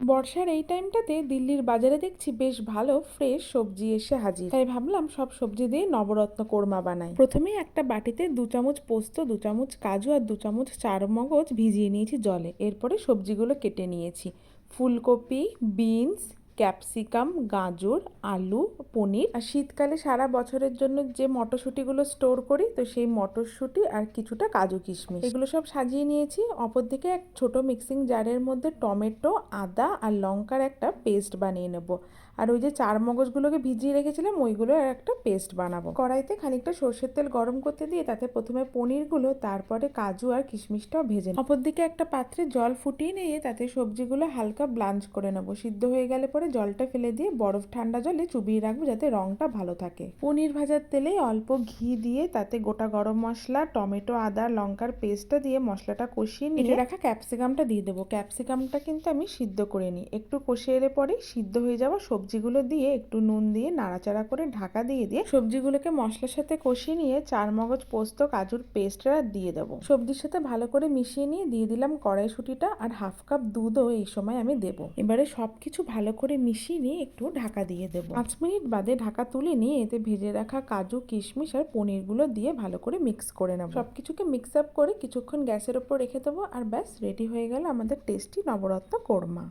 বর্ষার এই টাইমটাতে দিল্লির বাজারে দেখছি বেশ ভালো ফ্রেশ সবজি এসে হাজির। তাই ভাবলাম সব সবজি দিয়ে নবরত্ন কোরমা বানাই। প্রথমে একটা বাটিতে দু চামচ পোস্ত, দু চামচ কাজু আর দু চামচ চার মগজ ভিজিয়ে নিয়েছি জলে। এরপরে সবজিগুলো কেটে নিয়েছি। ফুলকপি, বিনস ক্যাপসিকাম, গাজর, আলু, পনির। আর শীতকালে সারা বছরের জন্য যে মটরশুঁটিগুলো স্টোর করি, তো সেই মটরশুঁটি আর কিছুটা কাজু কিশমিশ। এগুলো সব সাজিয়ে নিয়েছি। অপরদিকে এক ছোট মিক্সিং জারের মধ্যে টমেটো, আদা আর লঙ্কার একটা পেস্ট বানিয়ে নেব। আর ওই যে চার মগজগুলোকে ভিজিয়ে রেখেছিলাম, ওইগুলো একটা পেস্ট বানাবো। কড়াইতে খানিকটা সর্ষের তেল গরম করতে দিয়ে তাতে প্রথমে পনিরগুলো, তারপরে কাজু আর কিশমিশটাও ভেজে অপরদিকে একটা পাত্রে জল ফুটিয়ে নিয়ে তাতে সবজিগুলো হালকা ব্লাঞ্চ করে নেব। সিদ্ধ হয়ে গেলে পরে জলটা ফেলে দিয়ে বরফ ঠান্ডা জলে চুবিয়ে রাখব যাতে রংটা ভালো থাকে। পনির ভাজার তেলে অল্প ঘি দিয়ে তাতে গোটা গরম মশলা, টমেটো, আদা, লঙ্কার পেস্টটা দিয়ে মশলাটা কষিয়ে নিয়ে রাখা ক্যাপসিকামটা দিয়ে দেবো। ক্যাপসিকামটা কিন্তু আমি সিদ্ধ করে নিই। একটু কষে এলে পরে সিদ্ধ হয়ে যাওয়া সবজিগুলো দিয়ে একটু নুন দিয়ে নাড়াচাড়া করে ঢাকা দিয়ে দিয়ে সবজিগুলোকে মশলার সাথে কষিয়ে নিয়ে চার মগজ পোস্ত, কাজুর পেস্টটা দিয়ে দেবো। সবজির সাথে ভালো করে মিশিয়ে নিয়ে দিয়ে দিলাম কড়াইশুটিটা আর হাফ কাপ দুধও এই সময় আমি দেবো। এবারে সবকিছু ভালো করে মিশিয়ে নিয়ে একটু ঢাকা দিয়ে দেবো। পাঁচ মিনিট বাদে ঢাকা তুলে নিয়ে এতে ভেজে রাখা কাজু, কিশমিশ আর পনিরগুলো দিয়ে ভালো করে মিক্স করে নেব। সবকিছুকে মিক্স আপ করে কিছুক্ষণ গ্যাসের ওপর রেখে দেবো আর ব্যাস রেডি হয়ে গেল আমাদের টেস্টি নবরত্ন কোরমা।